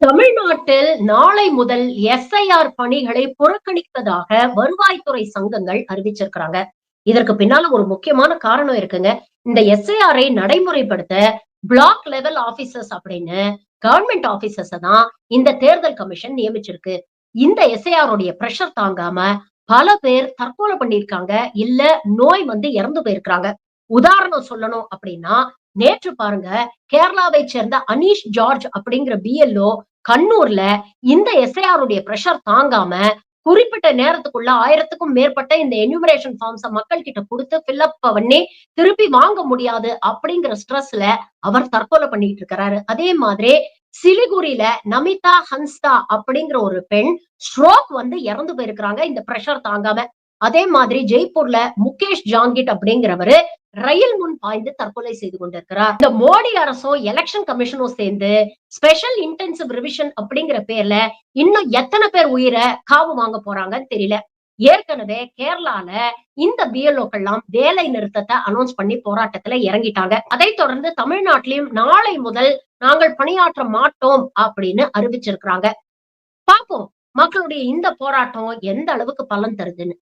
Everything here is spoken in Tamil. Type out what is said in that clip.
தமிழ்நாட்டில் நாளை முதல் எஸ்ஐஆர் பணிகளை புறக்கணிப்பதாக வருவாய்த்துறை சங்கங்கள் அறிவிச்சிருக்கிறாங்க. இதற்கு பின்னால ஒரு முக்கியமான காரணம் இருக்குங்க. இந்த எஸ்ஐஆரை நடைமுறைப்படுத்த பிளாக் லெவல் ஆபீசர்ஸ் அப்படின்னு கவர்மெண்ட் ஆபீசர்ஸ் தான் இந்த தேர்தல் கமிஷன் நியமிச்சிருக்கு. இந்த எஸ்ஐஆருடைய பிரஷர் தாங்காம பல பேர் தற்கொலை பண்ணிருக்காங்க இல்ல நோய் வந்து இறந்து போயிருக்காங்க உதாரணம் சொல்லணும் அப்படின்னா நேற்று பாருங்க கேரளாவை சேர்ந்த அனீஷ் ஜார்ஜ் அப்படிங்கிற பிஎல்ஓ கண்ணூர்ல இந்த எஸ்ஐஆர் உடைய பிரஷர் தாங்காம குறிப்பிட்ட நேரத்துக்குள்ள ஆயிரத்துக்கும் மேற்பட்ட இந்த என்யூமரேஷன் ஃபார்ம்ஸ மக்கள் கிட்ட கொடுத்து ஃபில்அப் பண்ணி திருப்பி வாங்க முடியாது அப்படிங்கிற ஸ்ட்ரெஸ்ல அவர் தற்கொலை பண்ணிட்டு இருக்கிறாரு. அதே மாதிரி சிலிகுரியில நமிதா ஹன்ஸ்தா அப்படிங்கிற ஒரு பெண் ஸ்ட்ரோக் வந்து இறந்து போயிருக்கிறாங்க. இந்த பிரஷர் தாங்காம அதே மாதிரி ஜெய்ப்பூர்ல முகேஷ் ஜாங்கிட் அப்படிங்கிறவரு ரயில் முன் பாய்ந்து தற்கொலை செய்து கொண்டிருக்கிறார். இந்த மோடி அரசும் எலெக்ஷன் கமிஷனும் சேர்ந்து ஸ்பெஷல் இன்டென்சிவ் ரிவிஷன் அப்படிங்கிற பேர்ல இன்னும் எத்தனை பேர் உயிரை காவு வாங்க போறாங்கன்னு தெரியல. ஏற்கனவே கேரளால இந்த பிஎல்ஓக்கள்லாம் வேலை நிறுத்தத்தை அனௌன்ஸ் பண்ணி போராட்டத்துல இறங்கிட்டாங்க. அதை தொடர்ந்து தமிழ்நாட்டிலையும் நாளை முதல் நாங்கள் பணியாற்ற மாட்டோம் அப்படின்னு அறிவிச்சிருக்கிறாங்க. பாப்போம் மக்களுடைய இந்த போராட்டம் எந்த அளவுக்கு பலன் தருதுன்னு.